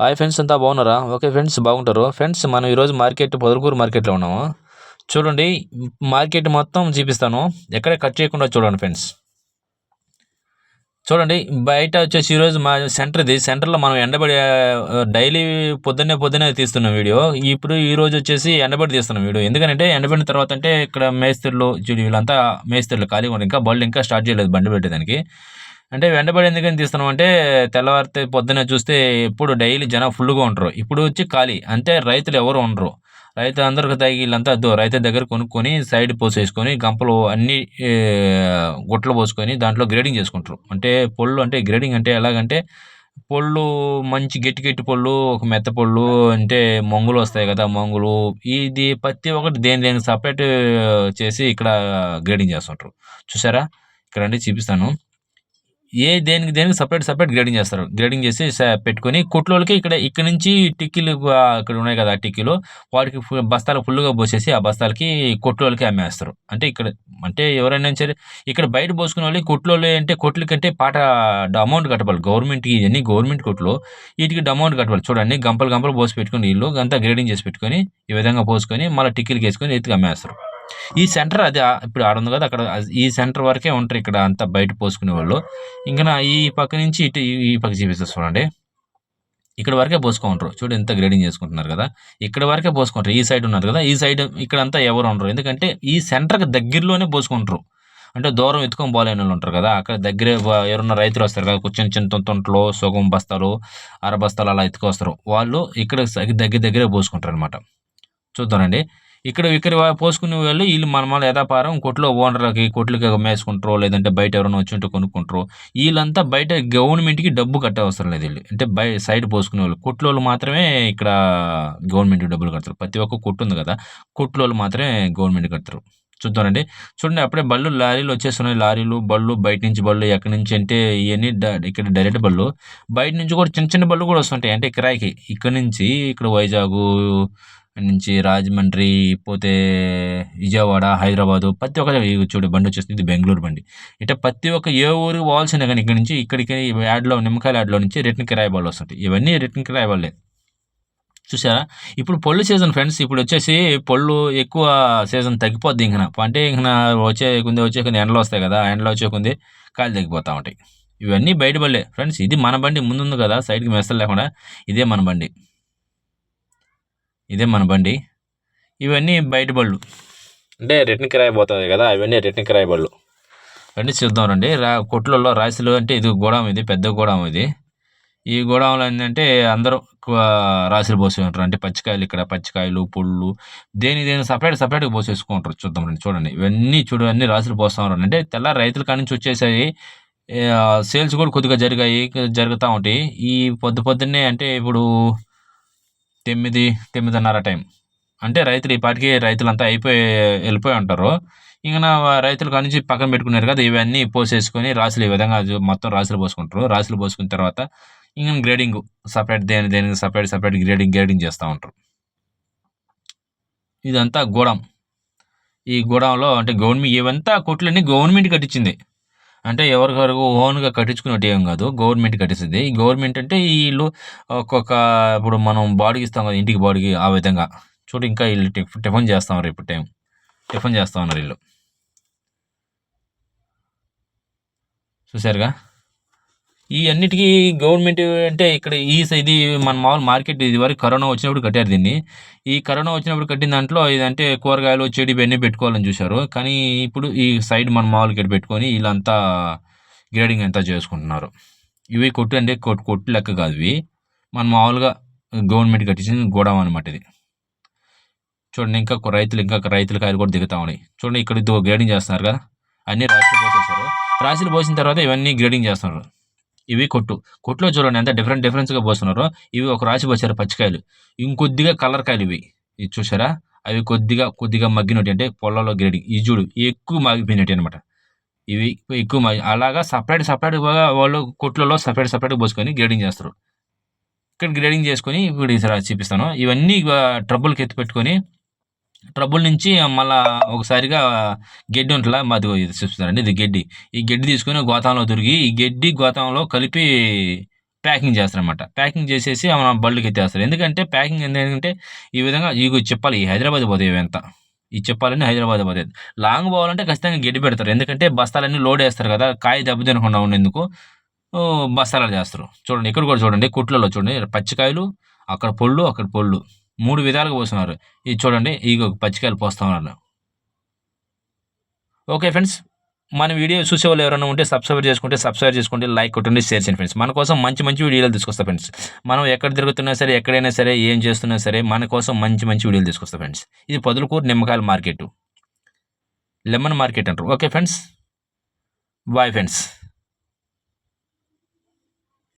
Hi friends అంతా బాగున్నారా? Okay friends బాగుంటారు. ఫ్రెండ్స్ మనం ఈరోజు మార్కెట్ పొదలకూరు మార్కెట్లో ఉన్నాము. చూడండి మార్కెట్ మొత్తం చూపిస్తాను. ఎక్కడ కట్ చేయకుండా చూడండి ఫ్రెండ్స్. చూడండి బయట వచ్చేసి ఈరోజు మా సెంటర్ది సెంటర్లో మనం ఎండబడి డైలీ పొద్దున్నే పొద్దున్నే తీస్తున్నాం వీడియో. ఇప్పుడు ఈ రోజు వచ్చేసి ఎండబడి తీస్తున్నాం వీడియో. ఎందుకంటే ఎండబడిన తర్వాత అంటే ఇక్కడ మేస్త్రులు వీళ్ళంతా మేస్త్రులు ఖాళీగా ఉన్నారు. ఇంకా బళ్ళు ఇంకా స్టార్ట్ చేయలేదు బండి పెట్టేదానికి. అంటే వెంటబడి ఎందుకని తీస్తున్నాం అంటే తెల్లవారితే పొద్దున్నే చూస్తే ఎప్పుడు డైలీ జనం ఫుల్గా ఉంటారు ఇప్పుడు వచ్చి ఖాళీ. అంటే రైతులు ఎవరు ఉండరు. రైతు అందరికి తగి వీళ్ళంతా అద్దు. రైతు దగ్గర కొనుక్కొని సైడ్ పోసేసుకొని గంపలు అన్ని గుట్టలు పోసుకొని దాంట్లో గ్రేడింగ్ చేసుకుంటారు. అంటే పొళ్ళు అంటే గ్రేడింగ్ అంటే ఎలాగంటే పొళ్ళు మంచి గట్టి గట్టి పొళ్ళు ఒక మెత్త పొళ్ళు అంటే మొంగులు వస్తాయి కదా మొంగులు. ఇది ప్రతి ఒక్కటి దేని దేనికి సపరేట్ చేసి ఇక్కడ గ్రేడింగ్ చేస్తుంటారు. చూసారా? ఇక్కడ అంటే చూపిస్తాను. ఏ దేనికి దేనికి సపరేట్ సపరేట్ గ్రేడింగ్ చేస్తారు. గ్రేడింగ్ చేసి పెట్టుకొని కుట్లోళ్ళకి ఇక్కడ ఇక్కడ నుంచి టిక్కీలు అక్కడ ఇక్కడ ఉన్నాయి కదా ఆ టిక్కీలు వాటికి బస్తాలు ఫుల్గా పోసేసి ఆ బస్తాలకి కొట్లోళ్ళకి అమ్మేస్తారు. అంటే ఇక్కడ అంటే ఎవరైనా సరే ఇక్కడ బయట పోసుకునే వాళ్ళు కొట్లోళ్ళు అంటే కొట్ల కంటే పాట అమౌంట్ కట్టవాలి గవర్నమెంట్కి ఇవన్నీ గవర్నమెంట్ కొట్లు వీటికి అమౌంట్ కట్టవాలి చూడండి గంపలు గంపలు పోసి పెట్టుకొని వీళ్ళు అంతా గ్రేడింగ్ చేసి పెట్టుకొని ఈ విధంగా పోసుకొని మళ్ళీ టిక్కీలకి వేసుకొని ఎత్తుకు అమ్మేస్తారు. ఈ సెంటర్ అది ఇప్పుడు ఆడ ఉంది కదా అక్కడ ఈ సెంటర్ వరకే ఉంటారు ఇక్కడ అంతా బయట పోసుకునే వాళ్ళు. ఇంకా నా ఈ పక్క నుంచి ఇటు ఈ- ఈ పక్క చూపిస్తా చూడండి. ఇక్కడ వరకే పోసుకుంటారు. చూడు ఎంత గ్రేడింగ్ చేసుకుంటున్నారు కదా. ఇక్కడ వరకే పోసుకుంటారు. ఈ సైడ్ ఉన్నారు కదా. ఈ సైడ్ ఇక్కడ అంతా ఎవరు ఉండరు. ఎందుకంటే ఈ సెంటర్కి దగ్గరలోనే పోసుకుంటారు. అంటే దూరం ఎత్తుకొని పోలేని వాళ్ళు ఉంటారు కదా. అక్కడ దగ్గరే వా- ఎవరన్నా రైతులు వస్తారు కదా. చిన్న చిన్న తొంటలు సుగం బస్తాలు అర బస్తాలు అలా ఎత్తుకొస్తారు. వాళ్ళు ఇక్కడ దగ్గర దగ్గరే పోసుకుంటారు అనమాట చూద్దానండి ఇక్కడ ఇక్కడ పోసుకునే వాళ్ళు వీళ్ళు మన మన యథాపారం కొట్లో ఓనర్లకి కొట్లకి మేసుకుంటారు లేదంటే బయట ఎవరైనా వచ్చి ఉంటే కొనుక్కుంటారు వీళ్ళంతా బయట గవర్నమెంట్కి డబ్బు కట్టే అవసరం లేదు వీళ్ళు. అంటే బయ సైడ్ పోసుకునే వాళ్ళు. కొట్లో వాళ్ళు మాత్రమే ఇక్కడ గవర్నమెంట్కి డబ్బులు కడతారు. ప్రతి ఒక్క కొట్టు ఉంది కదా కొట్లో వాళ్ళు మాత్రమే గవర్నమెంట్ కడతారు. చూద్దామండి. చూడండి అప్పుడే బళ్ళు లారీలు వచ్చేస్తున్నాయి. లారీలు బళ్ళు బయట నుంచి బళ్ళు ఎక్కడి నుంచి అంటే ఇవన్నీ ఇక్కడ డైరెక్ట్ బళ్ళు. బయట నుంచి కూడా చిన్న చిన్న బళ్ళు కూడా వస్తుంటాయి. అంటే కిరాయికి. ఇక్కడ నుంచి ఇక్కడ వైజాగ్ నుంచి రాజమండ్రి పోతే విజయవాడ హైదరాబాదు ప్రతి ఒక్క చూడు బండి వచ్చేస్తుంది. ఇది బెంగళూరు బండి. ఇట్లా ప్రతి ఒక్క ఏ ఊరికి పోవాల్సిందే కానీ ఇక్కడ నుంచి ఇక్కడికి యాడ్లో నిమ్మకాయల యాడ్లో నుంచి రిటర్న్ కిరాయిబాల్ వస్తుంటాయి ఇవన్నీ రిటర్న్ కిరాయి బాలే. చూసారా ఇప్పుడు పళ్ళు సీజన్ ఫ్రెండ్స్ ఇప్పుడు వచ్చేసి పళ్ళు ఎక్కువ సీజన్ తగ్గిపోద్ది ఇంకన. అంటే ఇంకన వచ్చే కొంది వచ్చే కొంది ఎండలు వస్తాయి కదా ఆ ఎండలో వచ్చే కొంది కాలు తగ్గిపోతూ ఉంటాయి. ఇవన్నీ బయట బళ్ళే ఫ్రెండ్స్ ఇది మన బండి ముందుంది కదా సైడ్కి మెస్తలు లేకుండా ఇదే మన బండి. ఇదే మన బండి. ఇవన్నీ బయట బళ్ళు. అంటే రిటర్న్ కిరాయి పోతుంది కదా ఇవన్నీ రిటర్న్ కిరాయి బళ్ళు. రండి చూద్దాం రండి. రా కొట్లలో రాశిలో అంటే ఇది గోడాం ఇది పెద్ద గోడాం ఇది. ఈ గోడాంలో ఏంటంటే అందరూ రాశులు పోసి ఉంటారు అంటే పచ్చికాయలు ఇక్కడ పచ్చికాయలు పుళ్ళు. దేని దేని సపరేట్ సపరేట్గా పోసేసుకుంటారు చూద్దాం రండి చూడండి. ఇవన్నీ చూడు అన్ని రాశులు పోస్తూ అంటే తెల్ల రైతుల కాడి నుంచి వచ్చేసాయి. సేల్స్ కూడా కొద్దిగా జరిగాయి జరుగుతూ ఉంటాయి. ఈ పొద్దు పొద్దున్నే అంటే ఇప్పుడు తొమ్మిది తొమ్మిదిన్నర టైం. అంటే రైతులు ఈ పాటికి రైతులంతా అయిపోయి వెళ్ళిపోయి ఉంటారు. ఇంకా రైతుల రైతులు నుంచి పక్కన పెట్టుకున్నారు కదా ఇవన్నీ పోసేసుకొని రాసులు ఈ విధంగా మొత్తం రాసులు పోసుకుంటారు. రాసులు పోసుకున్న తర్వాత ఇంకా గ్రేడింగ్ సపరేట్ దేని దేనికి సపరేట్ సపరేట్ గ్రేడింగ్ గ్రేడింగ్ చేస్తూ ఉంటారు. ఇదంతా గోడం. ఈ గోడంలో అంటే గవర్నమెంట్ ఇవంతా కొట్లన్నీ గవర్నమెంట్ కట్టించింది. అంటే ఎవరికొరకు ఓన్గా కట్టించుకున్నట్టు ఏం కాదు గవర్నమెంట్ కట్టిస్తుంది ఈ గవర్నమెంట్ అంటే వీళ్ళు ఒక్కొక్క ఇప్పుడు మనం బాడీకి ఇస్తాం కదా ఇంటికి బాడీకి ఆ విధంగా. చూడు ఇంకా వీళ్ళు టిఫ్ టిఫిన్ చేస్తాం రేపు టైం. టిఫిన్ చేస్తా ఉన్నారు వీళ్ళు. చూసారుగా ఈ అన్నిటికీ గవర్నమెంట్ అంటే ఇక్కడ ఈ ఇది మన మామూలు మార్కెట్ ఇది వరకు కరోనా వచ్చినప్పుడు కట్టారు దీన్ని. ఈ కరోనా వచ్చినప్పుడు కట్టిన దాంట్లో ఇదంటే కూరగాయలు చెడి ఇవన్నీ పెట్టుకోవాలని చూశారు. కానీ ఇప్పుడు ఈ సైడ్ మన మామూలు ఇక్కడ పెట్టుకొని వీళ్ళంతా గ్రేడింగ్ అంతా చేసుకుంటున్నారు. ఇవి కొట్టు అంటే కొట్టు కొట్టు లెక్క కాదు ఇవి. మన మామూలుగా గవర్నమెంట్ కట్టించిన గోడౌన్ అనమాట ఇది. చూడండి ఇంకా రైతులు ఇంకా రైతుల కాయలు కూడా దిగుతా ఉన్నాయి. చూడండి ఇక్కడ గ్రేడింగ్ చేస్తున్నారు కదా. అన్ని రాసులు పోసేస్తారు రాసులు పోసిన తర్వాత ఇవన్నీ గ్రేడింగ్ చేస్తున్నారు. ఇవి కొట్టు. కొట్టులో చూడండి ఎంత డిఫరెంట్ డిఫరెన్స్గా పోస్తున్నారో. ఇవి ఒక రాశి పోసారు పచ్చికాయలు. ఇంకొద్దిగా కలర్ కాయలు ఇవి. ఇది చూసారా? అవి కొద్దిగా కొద్దిగా మగ్గినట్టు అంటే పొలంలో గ్రేడింగ్ ఈ చూడు ఎక్కువ మగ్గిపోయినట్టు అనమాట ఇవి ఎక్కువ మగ్గి అలాగా సపరేట్ సపరేట్గా వాళ్ళు కొట్లలో సపరేట్ సపరేట్గా పోసుకొని గ్రేడింగ్ చేస్తారు. ఇక్కడ గ్రేడింగ్ చేసుకొని ఇప్పుడు చూపిస్తాను. ఇవన్నీ ట్రబుల్కి ఎత్తి పెట్టుకొని ట్రబుల్ నుంచి మళ్ళా ఒకసారిగా గడ్డి ఉంటుందా? మాది చూపిస్తారండి ఇది గడ్డి. ఈ గడ్డి తీసుకొని గోతంలో దొరికి ఈ గడ్డి గోతంలో కలిపి ప్యాకింగ్ చేస్తారనమాట ప్యాకింగ్ చేసేసి మన బళ్ళకి ఎత్తేస్తారు. ఎందుకంటే ప్యాకింగ్ ఎందుకంటే ఈ విధంగా ఇవి చెప్పాలి ఈ హైదరాబాద్ పోతాయి ఇవంతా ఈ చెప్పాలని హైదరాబాద్ పోతాయి లాంగ్ పోవాలంటే ఖచ్చితంగా గడ్డి పెడతారు. ఎందుకంటే బస్తాలన్నీ లోడ్ వేస్తారు కదా కాయ దెబ్బతినకుండా ఉండేందుకు బస్తాలు చేస్తారు. చూడండి ఇక్కడ కూడా చూడండి కుట్లలో చూడండి పచ్చికాయలు అక్కడ పొళ్ళు అక్కడ పొళ్ళు. మూడు విధాలుగా పోస్తున్నారు. ఇది చూడండి ఈ పచ్చికాయలు పోస్తా ఉన్నారు. ఓకే ఫ్రెండ్స్ మన వీడియో చూసే వాళ్ళు ఎవరైనా ఉంటే సబ్స్క్రైబ్ చేసుకుంటే సబ్స్క్రైబ్ చేసుకుంటే లైక్ కొట్టండి షేర్ చేయండి ఫ్రెండ్స్. మన కోసం మంచి మంచి వీడియోలు తీసుకొస్తా ఫ్రెండ్స్. మనం ఎక్కడ తిరుగుతున్నా సరే ఎక్కడైనా సరే ఏం చేస్తున్నా సరే మన కోసం మంచి మంచి వీడియోలు తీసుకొస్తా ఫ్రెండ్స్. ఇది పొదలకూరు నిమ్మకాయల మార్కెట్. లెమన్ మార్కెట్ అంటారు. Okay friends bye friends.